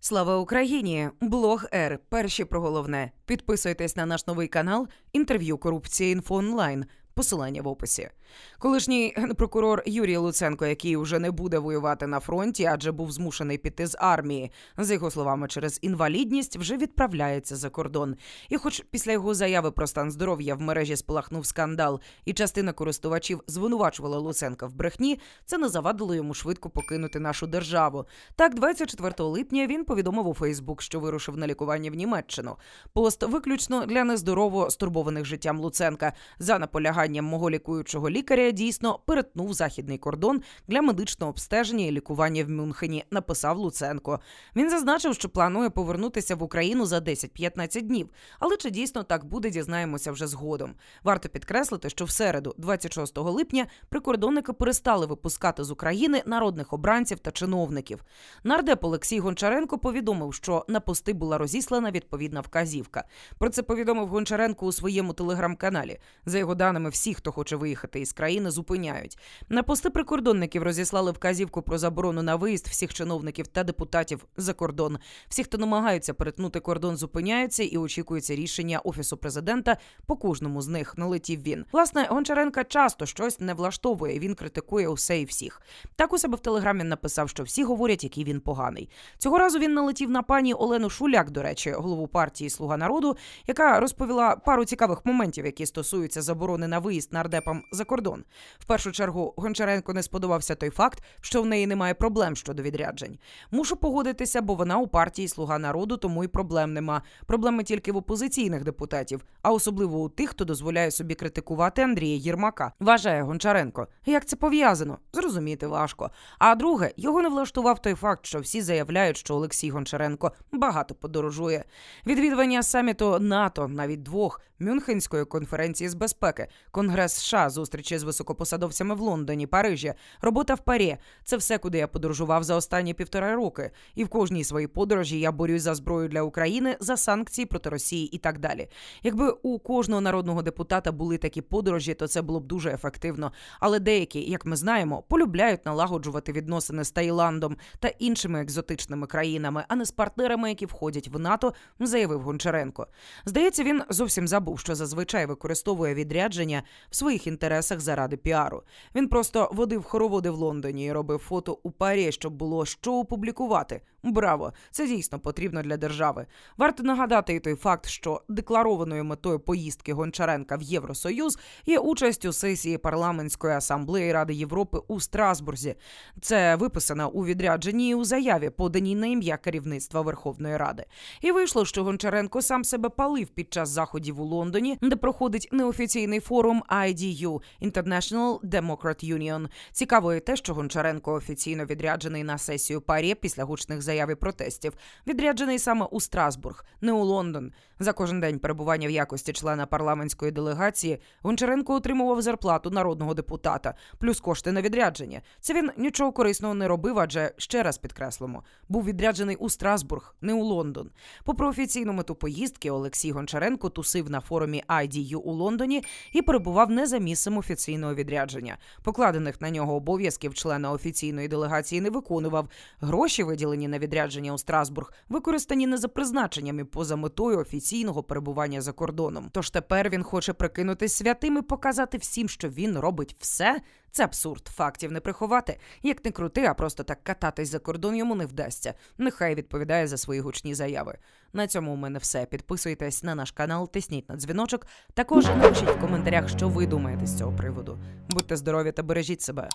Слава Україні! Блог Р. Перші про головне. Підписуйтесь на наш новий канал Інтерв'ю корупції інфо онлайн. Посилання в описі. Колишній генпрокурор Юрій Луценко, який уже не буде воювати на фронті, адже був змушений піти з армії, за його словами, через інвалідність вже відправляється за кордон. І, хоч після його заяви про стан здоров'я в мережі спалахнув скандал, і частина користувачів звинувачувала Луценка в брехні, це не завадило йому швидко покинути нашу державу. Так, 24 липня він повідомив у Фейсбук, що вирушив на лікування в Німеччину. Пост виключно для нездорово стурбованих життям Луценка. За наполяганням мого лікуючого лікаря дійсно перетнув західний кордон для медичного обстеження і лікування в Мюнхені. Написав Луценко. Він зазначив, що планує повернутися в Україну за 10-15 днів. Але чи дійсно так буде, дізнаємося вже згодом. Варто підкреслити, що в середу, 26 липня, прикордонники перестали випускати з України народних обранців та чиновників. Нардеп Олексій Гончаренко повідомив, що на пости була розіслана відповідна вказівка. Про це повідомив Гончаренко у своєму телеграм-каналі. За його даними, всі, хто хоче виїхати із країни, зупиняють. На пости прикордонників розіслали вказівку про заборону на виїзд всіх чиновників та депутатів за кордон. Всі, хто намагаються перетнути кордон, зупиняються і очікується рішення офісу президента. По кожному з них налетів він. Власне, Гончаренка часто щось не влаштовує. Він критикує усе і всіх. Так у себе в телеграмі написав, що всі говорять, який він поганий. Цього разу він налетів на пані Олену Шуляк, до речі, голову партії Слуга народу, яка розповіла пару цікавих моментів, які стосуються заборони на виїзд нардепам за кордон. В першу чергу Гончаренко не сподобався той факт, що в неї немає проблем щодо відряджень. Мушу погодитися, бо вона у партії Слуга народу, тому й проблем нема. Проблеми тільки в опозиційних депутатів, а особливо у тих, хто дозволяє собі критикувати Андрія Єрмака. Вважає Гончаренко. Як це пов'язано? Зрозуміти важко. А друге, його не влаштував той факт, що всі заявляють, що Олексій Гончаренко багато подорожує. Відвідування саміту НАТО, навіть двох Мюнхенської конференції з безпеки, Конгрес США, зустрічі з високопосадовцями в Лондоні, Парижі, робота в парі це все, куди я подорожував за останні півтора роки. І в кожній своїй подорожі я борюсь за зброю для України, за санкції проти Росії і так далі. Якби у кожного народного депутата були такі подорожі, то це було б дуже ефективно. Але деякі, як ми знаємо, полюбляють налагоджувати відносини з Таїландом та іншими екзотичними країнами, а не з партнерами, які входять в НАТО, заявив Гончаренко. Здається, він зовсім забув, що зазвичай використовує відрядження в своїх інтересах заради піару. Він просто водив хороводи в Лондоні і робив фото у парі, щоб було що опублікувати. Браво! Це дійсно потрібно для держави. Варто нагадати і той факт, що декларованою метою поїздки Гончаренка в Євросоюз є участь у сесії парламентської асамблеї Ради Європи у Страсбурзі. Це виписано у відрядженні і у заяві, поданій на ім'я керівництва Верховної Ради. І вийшло, що Гончаренко сам себе палив під час заходів у Лондоні, де проходить неофіційний форум IDU – International Democrat Union. Цікаво і те, що Гончаренко офіційно відряджений на сесію парі після гучних заяв і протестів. Відряджений саме у Страсбург, не у Лондон. За кожен день перебування в якості члена парламентської делегації Гончаренко отримував зарплату народного депутата, плюс кошти на відрядження. Це він нічого корисного не робив, адже ще раз підкреслимо, був відряджений у Страсбург, не у Лондон. Попри офіційну мету поїздки, Олексій Гончаренко тусив на форумі IDU у Лондоні і перебував не за місцем офіційного відрядження. Покладених на нього обов'язків члена офіційної делегації не виконував. Гроші, виділені на відрядження у Страсбург, використані не за призначенням і поза метою офіційного перебування за кордоном. Тож тепер він хоче прикинутись святим і показати всім, що він робить все. Це абсурд, фактів не приховати. Як не крути, а просто так кататись за кордон йому не вдасться. Нехай відповідає за свої гучні заяви. На цьому у мене все. Підписуйтесь на наш канал, тисніть на дзвіночок. Також напишіть в коментарях, що ви думаєте з цього приводу. Будьте здорові та бережіть себе.